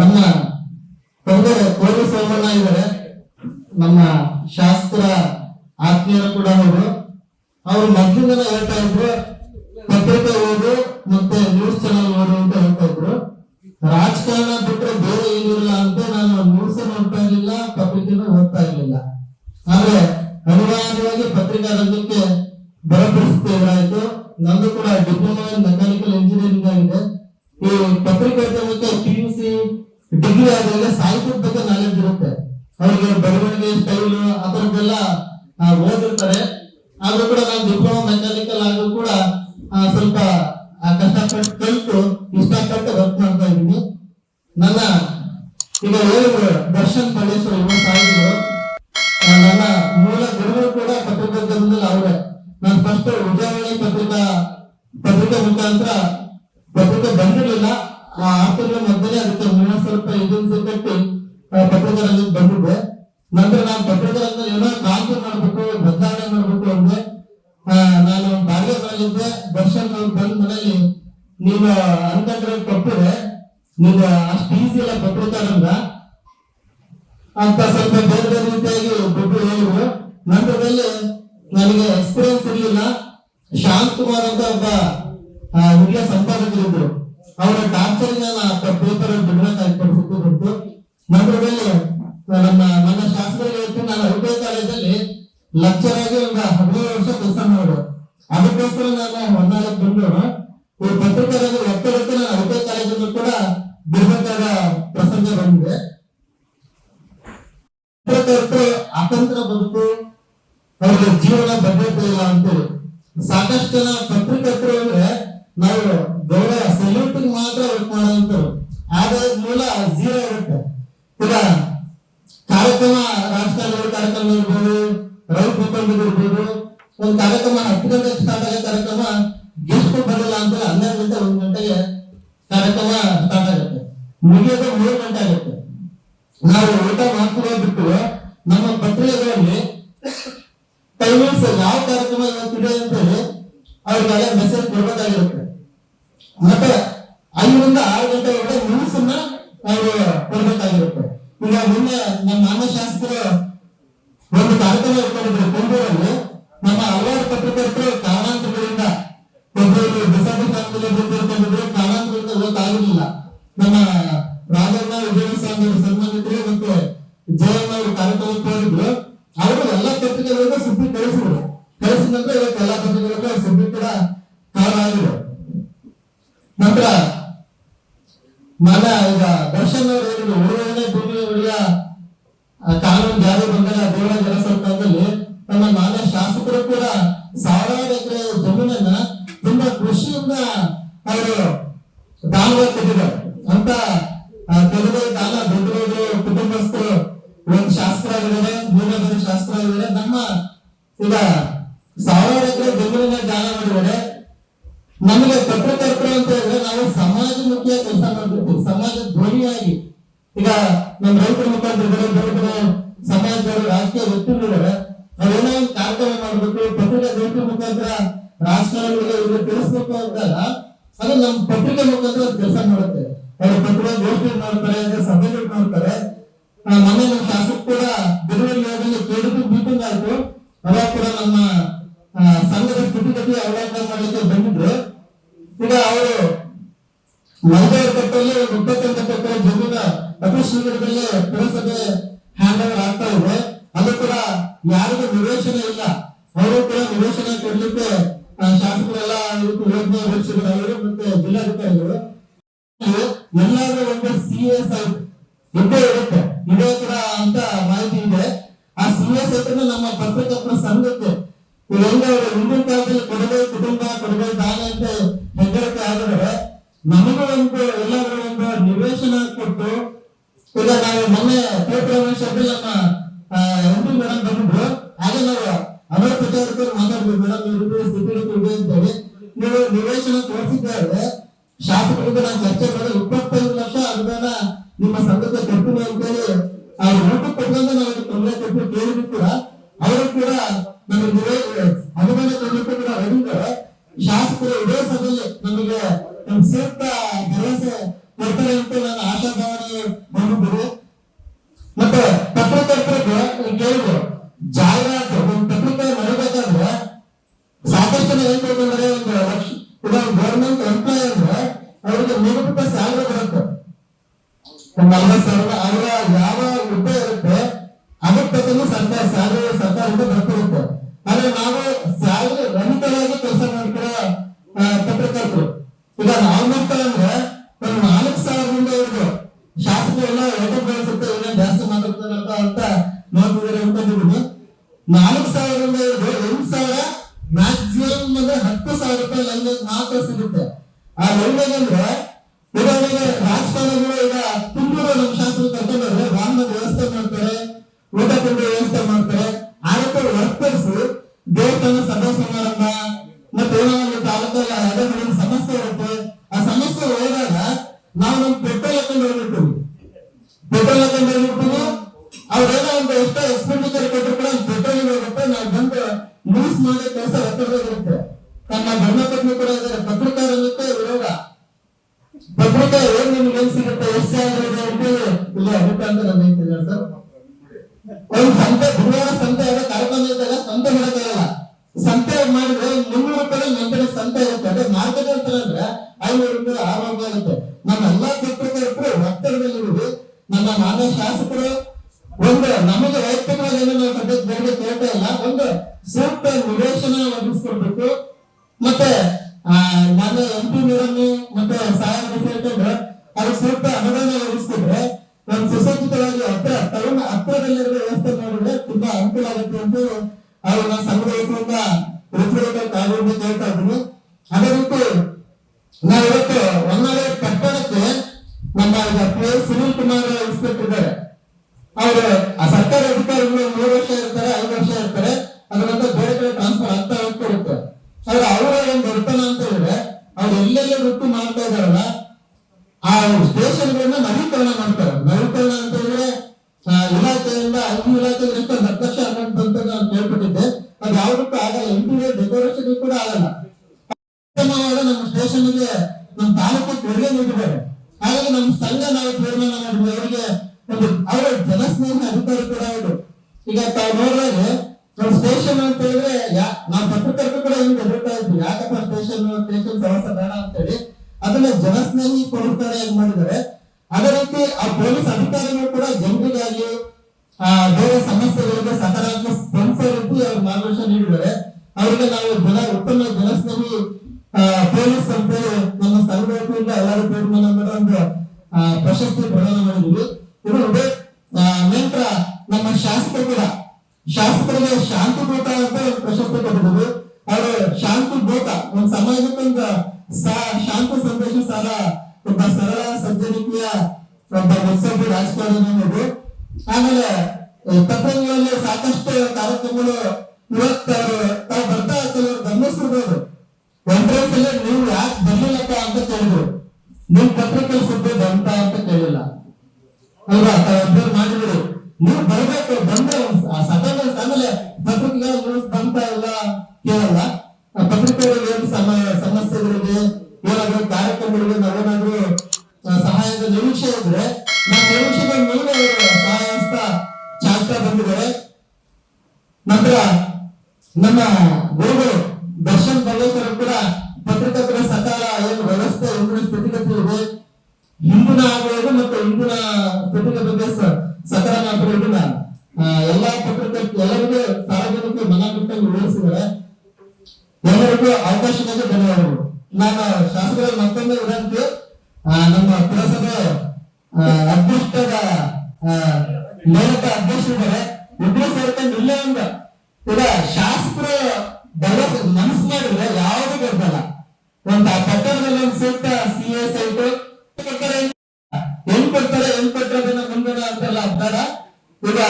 ನಮ್ಮ ತಂದೆ ಕೋರಿ ಸೋಮಣ್ಣ ಇದ್ದಾರೆ. ನಮ್ಮ ಶಾಸ್ತ್ರ ಆತ್ಮೀಯರು ಕೂಡ ಅವರು. ಅವ್ರು ಮೊದ್ಲಿಂದನೇ ಹೇಳ್ತಾ ಇದ್ರು, ಪತ್ರಿಕೆ ಓದು ಮತ್ತೆ ನ್ಯೂಸ್ ಚಾನಲ್ ಓದು ಅಂತ ಹೇಳ್ತಾ ಇದ್ರು. ರಾಜಕಾರಣ ಬಿಟ್ರೆ ಬೇರೆ ಏನಿಲ್ಲ ಅಂತ ನಾನು ನ್ಯೂಸ್ ನೋಡ್ತಾ ಇರ್ಲಿಲ್ಲ, ಪತ್ರಿಕೆನೂ ಓದ್ತಾ ಇರ್ಲಿಲ್ಲ. ಆದ್ರೆ ಅನಿವಾರ್ಯವಾಗಿ ಪತ್ರಿಕಾ ರಂಗಕ್ಕೆ ಬರೋ ಪರಿಸ್ಥಿತಿ ಎದುರಾಯ್ತು ನಂದು ಕೂಡ ಡಿಪ್ಲೊಮಾ ಓದಿರ್ತಾರೆ. ಆದ್ರೂ ಕೂಡ ನಾನು ಡಿಪ್ಲೊಮಾ ಮೆಕ್ಯಾನಿಕಲ್ ಆದ್ರೂ ಕೂಡ ಸ್ವಲ್ಪ ಕಷ್ಟಪಟ್ಟು ಕಲಿತು ಇಷ್ಟಪಟ್ಟು ವರ್ಕ್ ಮಾಡ್ತಾ ಇದ್ದೀನಿ ನನ್ನ, ಈಗ ಹೇಳಿದ್ರು, ದರ್ಶನ್ ಪಡೇಶ್ವರ ಯುವ ಸಾಹಿತಿಗಳು ನನ್ನ ಮೂಲ ಗುರುಗಳು ಕೂಡ ಪತ್ರಿಕೋದ್ಯಮದಲ್ಲಿ ಅವರೇ. ನಾನು ಫಸ್ಟ್ ವಿಜಯವಾಣಿ ಪತ್ರಿಕಾ, ಪತ್ರಿಕೆ ಮುಖಾಂತರ ಪತ್ರಿಕೆ ಬಂದಿರಲಿಲ್ಲ. ಆ ಆರ್ಥಿಕ ಮಧ್ಯೆ ಅದಕ್ಕೆ ಮೂವತ್ತು ಸ್ವಲ್ಪ ಏಜೆನ್ಸಿ ಕಟ್ಟಿ ಅನ್ಕೊಂಡ್ರೆ ತಪ್ಪಿದೆ. ನೀನು ಅಷ್ಟು ಈಸಿ ಪತ್ರಿಕಾ ರಂಗ ಅಂತ ಸ್ವಲ್ಪ ಬೇರೆ ಬೇರೆ ರೀತಿಯಾಗಿ ದುಡ್ಡು ಹೇಳಿದ್ರು. ನಂತರದಲ್ಲಿ ನನಗೆ ಎಕ್ಸ್ಪೀರಿಯನ್ಸ್ ಇರಲಿಲ್ಲ. ಶಾಂತ್ ಕುಮಾರ್ ಅಂತ ಒಬ್ಬ ಹಿರಿಯ ಸಂಪಾದಕರಿದ್ರು ಅವರ ಟಾರ್ಚರ್ ನಾನು ಪೇಪರ್ ಬಿಡಬೇಕಾಗಿ ಪರಿಸ್ಥಿತಿ ಬಂತು ನಂತರದಲ್ಲಿ ನಮ್ಮ, ನನ್ನ ಶಾಸ್ತ್ರದಲ್ಲಿ ಹೇಳ್ತೀನಿ, ನಾನು ಐಟಿಐ ಕಾಲೇಜಲ್ಲಿ ಲೆಕ್ಚರ್ ಆಗಿ ಒಂದು ಹದಿನೈದು ವರ್ಷ ಕೆಲಸ ಮಾಡೋದು. ಅದಕ್ಕೋಸ್ಕರ ನಾನು ಹೊನ್ನಾಳಕ್ಕೆ ಜೀವನ ಭದ್ರತೆ ಇಲ್ಲ ಅಂತೇಳಿ. ಸಾಕಷ್ಟು ಜನ ಪತ್ರಕರ್ತರು ಅಂದ್ರೆ ನಾವು ಗೌರವ ಸೆಲ್ಯೂಟ್ ಮಾತ್ರ ವರ್ಕ್ ಮಾಡೋಂಥವ್ರು ಆದ ಮೂಲ ಝೀರೋ ಇರುತ್ತೆ. ಈಗ ಕಾರ್ಯಕ್ರಮ, ರಾಜಕಾರಣಿಗಳ ಕಾರ್ಯಕ್ರಮ ಇರ್ಬೋದು ರೈತ ಮುಖಂಡರು ಇರ್ಬೋದು ಒಂದು ಕಾರ್ಯಕ್ರಮ ಹತ್ತು ಗಂಟೆ ಸ್ಟಾರ್ಟ್ ಆಗೋ ಕಾರ್ಯಕ್ರಮ ಗೆಸ್ಟ್ ಬರಲ್ಲ ಅಂತ ಹನ್ನೆರಡು ಗಂಟೆ, ಒಂದು ಗಂಟೆಗೆ ಕಾರ್ಯಕ್ರಮ ಸ್ಟಾರ್ಟ್ ಆಗುತ್ತೆ. ಮುಗಿಯೋದು ಮೂರು ಗಂಟೆ ಆಗುತ್ತೆ. ನಾವು ಊಟ ಮಾಡ್ಕೊಳ್ಳೋ ಬಿಟ್ಟು ನಮ್ಮ ಪತ್ರಿಕೆಗಳಲ್ಲಿ ಅವ್ರಿಗೆಲ್ಲ ಮೆಸೇಜ್ ಕೊಡ್ಬೇಕಾಗಿರುತ್ತೆ. ಮತ್ತೆ ಐದರಿಂದ ಆರು ಗಂಟೆ ಒಳಗೆ ನ್ಯೂಸನ್ನ ಅವರು ಕೊಡ್ಬೇಕಾಗಿರುತ್ತೆ. ಈಗ ಮೊನ್ನೆ ನಮ್ಮ ಮಾನ್ಯ ಶಾಸಕರು ಒಂದು ಕಾರ್ಯಕ್ರಮ ಇಟ್ಕೊಂಡಿದ್ರು ಬೆಂಗಳೂರಲ್ಲಿ ನಮ್ಮ ಹಲವಾರು ಪತ್ರಕರ್ತರು ಕಾರಣಾಂತರಗಳಿಂದ ಒಬ್ಬರು ಡಿಸೆಂಬರ್ ಕಾಲದಲ್ಲಿ ಬಂದಿರ್ಕೊಂಡಿದ್ರು ಕಾರಣಾಂತರದಿಂದ ಓದಾಗಿರ್ಲಿಲ್ಲ ನಮ್ಮ ರಾಜಣ್ಣ ವಿಜಯ ಸ್ವಾಮಿ ಸನ್ಮಾನಿತರು ಜಾರಿ ಬಂದಾಗ ದೇವರ ಜಲ ನಮ್ಮ ನಾನಾ ಶಾಸಕರು ಕೂಡ ಸಾವಿರಾರು ಎಕರೆ ಜಮೀನನ್ನ ತುಂಬಾ ಕೃಷಿಯಿಂದ ಅವರು ದಾನವಾಗಿ ಕೊಟ್ಟಿದ್ದಾರೆ. ಅಂತ ತೆಗೆದ ದಾನ ದೊಡ್ಡವರು ಕುಟುಂಬಸ್ಥರು ಒಂದು ಶಾಸ್ತ್ರಗಳಿದೆ ಮೂಲಭೂತ ಶಾಸ್ತ್ರಗಳಿದೆ ನಮ್ಮ ಈಗ ಸಾವಿರಾರು ಎಕರೆ ಜಮೀನನ್ನ ದಾನ ಮಾಡಿದ್ದಾರೆ ನಮಗೆ ಪತ್ರಕರ್ತರು ಅಂತ ಹೇಳಿದ್ರೆ ನಾವು ಸಮಾಜಮುಖಿಯ ಕೆಲಸ ಮಾಡಬೇಕು. ಸಮಾಜ ಧ್ವನಿಯಾಗಿ. ಈಗ ನಮ್ಮ ರೈತರ ಮುಖಾಂತರ ದೊಡ್ಡ ಸಮಾಜದವರು ರಾಜಕೀಯ ವ್ಯಕ್ತಿಗಳಿದ್ದಾರೆ ನಾವೇನೋ ಒಂದು ಕಾರ್ಯಕ್ರಮ ಮಾಡ್ಬೇಕು, ಪತ್ರಿಕಾ ಗೋಷ್ಠಿ ಮುಖಾಂತರ ರಾಜಕಾರಣಿಗಳಿಗೆ ಇವ್ರಿಗೆ ತಿಳಿಸ್ಬೇಕು ಅಂದಾಗ ಅದು ನಮ್ಮ ಪತ್ರಿಕೆ ಮುಖಾಂತರ ಕೆಲಸ ಮಾಡುತ್ತೆ. ಅವರು ಪತ್ರಿಕಾ ಗೋಷ್ಠಿ ಮಾಡ್ತಾರೆ ಅಂದ್ರೆ ಸಭೆಗಳು ಮಾಡ್ತಾರೆ. ಮೊನ್ನೆ ನಮ್ಮ ಶಾಸಕ ಕೂಡ ಬೆಂಗಳೂರಿನಲ್ಲಿ ಕೆಡಿಪಿ ಮೀಟಿಂಗ್ ಆಯ್ತು. ಅವಾಗ ಕೂಡ ನಮ್ಮ ಸಂಘದ ಸ್ಥಿತಿಗತಿ ಅವಲೋಕನ ಮಾಡಲಿಕ್ಕೆ ಬಂದಿದ್ರು. ಈಗ ಅವರು ಮಂಗಳೂರು ಕಟ್ಟಲ್ಲಿ ಒಂದು ಇಪ್ಪತ್ತೆಂಟು ಎಕರೆ ಜಮೀನ ಅತಿ ಶೀಘ್ರದಲ್ಲೇ ಪುರಸಭೆ ನೀವು ನಿವೇಶನ ತೋರಿಸಿದ್ದಾರೆ. ಶಾಸಕರಿಗೆ ನಾನು ಚರ್ಚೆ ಮಾಡಿ ಇಪ್ಪತ್ತೈದು ಲಕ್ಷ ಅನುದಾನ ನಿಮ್ಮ ಸಂಘಕ್ಕೆ ಕೊಡ್ತೀನಿ ಅಂತೇಳಿ ಆ ಊಟ ಕೊಟ್ಕೊಂಡು ನಾವು ತೊಂದರೆ ಕೊಟ್ಟು ಕೇಳಿದ್ರು ಕೂಡ. ಅವರು ಕೂಡ ನಮಗೆ ಅನುದಾನ ಕೊಡ್ಲಿಕ್ಕೆ ಕೂಡ ಶಾಸಕರು ಇದೇ ಸಭೆಯಲ್ಲಿ ನಮಗೆ ಸೂಕ್ತ ಭರವಸೆ ಕೊಡ್ತಾರೆ ನಲವತ್ತು ಸಾವಿರ ಅವರ ಯಾವ ರೂಪಾಯಿ ಇರುತ್ತೆ ಅದಕ್ಕೆ ಸರ್ಕಾರ ಸ್ಯಾಲರಿ ಸರ್ಕಾರದಿಂದ ಬರ್ತಿರುತ್ತೆ. ಆದ್ರೆ ನಾವು ಸಾವಿರ ರಹಿತವಾಗಿ ಕೆಲಸ ಮಾಡ್ತಿರೋ ಆ, ಪತ್ರಕರ್ತರು. ಈಗ ನಾವು ಮಾಡ್ತಾ ಅಂದ್ರೆ ಒಂದು ನಾಲ್ಕು ಸಾವಿರದಿಂದ ಇವ್ರು ಶಾಸಕರೆಲ್ಲ ಓಟ ಬೆಳೆಸುತ್ತೆ ಏನೋ ಜಾಸ್ತಿ ಮಾತಾಡ್ತಾರಪ್ಪ ಅಂತ ನೋಡ್ತಿದ್ದಾರೆ ಅನ್ಕೊಂಡಿದ್ದೀನಿ. ನಾಲ್ಕು ಸಾವಿರದಿಂದ ಹಿಡಿದು ಎಂಟು ಸಾವಿರ ಮ್ಯಾಕ್ಸಿಮಮ್ ಅಂದ್ರೆ ಹತ್ತು ಸಾವಿರ ರೂಪಾಯಿ ಲಂಗ ಮಾತ್ರ ಸಿಗುತ್ತೆ. ಆ ಲೈನ್ ತಿಂಡಿ ವ್ಯವಸ್ಥೆ ಮಾಡ್ತಾರೆ ಆಗುತ್ತೆ ವರ್ಕರ್ಸ್ ದೇವಸ್ಥಾನ ಸಭಾ ಸಮಾರಂಭ ಮತ್ತೆ ಏನೋ ತಾಲೂಕಲ್ಲಿ ಸಮಸ್ಯೆ ಇರುತ್ತೆ, ಆ ಸಮಸ್ಯೆ ಹೋದಾಗ ನಾವು ನಮ್ ಪೆಟ್ರೋಲ್ ಹಾಕೊಂಡು ಹೋಗ್ಬಿಟ್ಟು ಪೆಟ್ರೋಲ್ ಹಾಕೊಂಡು ಹೋಗ್ಬಿಟ್ಟು ಅವ್ರೇನೋ ಒಂದು ಎಷ್ಟೋ ಎಕ್ಸ್ಪೆಂಡಿಚರ್ ಕೊಟ್ಟರು ಕೂಡ ಪೆಟ್ರೋಲ್ ಹೋಗುತ್ತೆ ನಾವು ಬಂದು ಲೂಸ್ ಮಾಡೋ ಕೆಲಸ ಇರುತ್ತೆ. ತನ್ನ ಧರ್ಮಪತ್ನಿ ಕೂಡ ಇದ್ದಾರೆ. ಪತ್ರಿಕಾರಂಗಕ್ಕೆ ವಿರೋಧ. ಪತ್ರಿಕಾ ಏನ್ ನಿಮ್ಗೆ ಏನ್ ಸಿಗುತ್ತೆ? ಎಷ್ಟು ಆಗಿರೋದು ಅಂತೇಳಿ ಇಲ್ಲ ಅಭಿಪ್ರಾಯ ಅಂತ ನನ್ನ ಹೇಳ್ತಿದ್ದಾರೆ ಸರ್. ಒಂದು ಸಂತೆ ಬುಧವಾರ ಸಂತೆ ಆಗ ಕಾರ್ಯಕ್ರಮ ಇದ್ದಾಗ ಸಂತೆ ಮಾಡಕ್ಕಾಗಲ್ಲ ಸಂತೆ ಮಾಡಿದ್ರೆ ಮುನ್ನೂರು ರೂಪಾಯಿ ನಂತರ ಸಂತೆ ಇರುತ್ತೆ. ಅದೇ ಮಾರ್ಕೆಟ್ ಅಂತಂದ್ರೆ ಐನೂರು ರೂಪಾಯಿ ಆರ್ನೂರು ರೂಪಾಯಿ ಇರುತ್ತೆ ನಮ್ಮ ಎಲ್ಲಾ ಪತ್ರಕರ್ತರು ಒತ್ತಡದಲ್ಲಿರುವುದು ನಮ್ಮ ಮಾನ್ಯ ಶಾಸಕರು, ಒಂದು ನಮಗೆ ವೈಯಕ್ತಿಕವಾಗಿ ಏನೋ ನಾವು ಸದ್ಯಕ್ಕೆ ಬೇರೆ ಹೇಳ್ತಾ ಇಲ್ಲ. ಒಂದು ಸೂಕ್ತ ನಿವೇಶನ ಒದಗಿಸ್ಕೊಡ್ಬೇಕು. ಮತ್ತೆ, ಆ ಎಂ ಪಿ ಮೇಡಮ್ ಮತ್ತೆ ಸಹಾಯ ಅದಕ್ಕೆ ಸೂಕ್ತ ಅನುದಾನ ಅವ್ರು ಯಾವುದಕ್ಕೂ ಆಗಲ್ಲ. ಇಂಟೀರಿಯರ್ ಡೆಕೋರೇಷನ್ ಕೂಡ ಆಗಲ್ಲ. ಉತ್ತಮವಾದ ನಮ್ಮ ಸ್ಟೇಷನ್ಗೆ ನಮ್ಮ ತಾಲೂಕು ಕೊಡುಗೆ ನೀಡಿದ್ದಾರೆ. ಹಾಗಾಗಿ ನಮ್ಮ ಸಂಘ ನಾವು ತೀರ್ಮಾನ ಮಾಡಿದ್ವಿ. ಅವರಿಗೆ ಒಂದು, ಅವರ ಜನಸ್ನೇಹಿ ಅಧಿಕಾರಿ ಕೂಡ ಹೌದು ಈಗ ತಾವು ನೋಡಿದ್ರೆ ನಮ್ಮ ಸ್ಟೇಷನ್ ಅಂತ ಹೇಳಿದ್ರೆ ನಾವು ಪತ್ರಕರ್ತರು ಕೂಡ ಹಿಂಗ್ ಹೇಳ್ತಾ ಇದ್ವಿ. ಯಾಕಪ್ಪ ಸ್ಟೇಷನ್ ಸ್ಟೇಷನ್ ಪ್ರವಾಸ ಬೇಡ ಅಂತ ಹೇಳಿ ಅದನ್ನ ಜನಸ್ನೇಹಿ ಕೊಡುತ್ತಾರೆ ಹೆಂಗ್ ಮಾಡಿದ್ದಾರೆ. ಅದೇ ರೀತಿ ಆ ಪೊಲೀಸ್ ಅಧಿಕಾರಿಗಳು ಕೂಡ ಜನರಿಗಾಗಿ ಬೇರೆ ಸಮಸ್ಯೆಗಳಿಗೆ ಸಕಾರಾತ್ಮಕ ಅವ್ರು ಮಾರ್ಗದರ್ಶನ ನೀಡಿದ್ದಾರೆ. ಅವರಿಗೆ ನಾವು ಜನ ಉತ್ತಮ ಜನಸ್ನೇಹಿ ಪೊಲೀಸ್ ಅಂತೇಳಿ ನಮ್ಮ ಸಂಘದಿಂದ ಎಲ್ಲರೂ ಮಾಡಿ ಒಂದು ಪ್ರಶಸ್ತಿ ಪ್ರದಾನ ಮಾಡಿದ್ವಿ ಇದು ನಂತರ ನಮ್ಮ ಶಾಸಕರು ಕೂಡ, ಶಾಸಕರಿಗೆ ಶಾಂತಿ ಭೂತ ಅಂತ ಪ್ರಶಸ್ತಿ ಕೊಟ್ಟಿದ್ರು ಅವರು ಶಾಂತಿ ಭೂತ, ಒಂದು ಸಮಾಜಕ್ಕೆ ಒಂದು ಸಾ- ಶಾಂತಿ ಸಂದೇಶ ಸಾಲ ಒಬ್ಬ ಸರಳ ಸಜ್ಜನಿಕೆಯ ಒಬ್ಬ ಮುತ್ಸಬ್ಬಿ ರಾಜಕಾರಣಿ ಆಮೇಲೆ ಈ ಪತ್ರಿಕೆಗಳಲ್ಲಿ ಸಾಕಷ್ಟು ಕಾರ್ಯಕ್ರಮಗಳು ಇವತ್ತು ಅವರು ತಾವು ಬರ್ತಾ ಕೆಲವರು ಗಮನಿಸಿರ್ಬೋದು ಒಂದ್ರಸಲ್ಲಿ ನೀವು ಯಾಕೆ ಬರ್ಲಿಲ್ಲಪ್ಪ ಅಂತ ಕೇಳಿದ್ರು. ನಿಮ್ ಪತ್ರಿಕೆ ಸುದ್ದಿ ಬಂತ ಅಂತ ಕೇಳಿಲ್ಲ. ಅಲ್ವಾ? ಮಾಡಿಬಿಡಿ ನೀವು ಬರ್ಬೇಕು, ಬಂದ್ರೆ ಎಲ್ಲರಿಗೂ ಅವಕಾಶಕ್ಕೆ ಧನ್ಯವಾದಗಳು. ನಾನು ಶಾಸಕರ ಮತ್ತೊಂದು ವಿನಂತಿ ನಮ್ಮ ಪುರಸಭೆ ಅದೃಷ್ಟದ ನೇಮಕ ಅಧ್ಯಕ್ಷರಿದ್ದಾರೆ. ಇಬ್ಬರು ಸೇರ್ಕೊಂಡು ಇಲ್ಲೇ ಒಂದು ಈಗ ಶಾಸಕರು ಭರವಸೆ ಮನಸ್ಸು ಮಾಡಿದ್ರೆ ಯಾವುದು ಬರ್ತಲ್ಲ ಒಂದು ಆ ಪಟ್ಟಣದಲ್ಲಿ ಒಂದು ಸೂಕ್ತ ಸಿ ಎಸ್ ಐಟು ಹೆಂಗ್ ಕೊಡ್ತಾರೆ ಹೆಂಗ್ ಕೊಟ್ಟರೆ ಮುಂದಿನ ಅಂತೆಲ್ಲ ಅಂತಾರ ಈಗ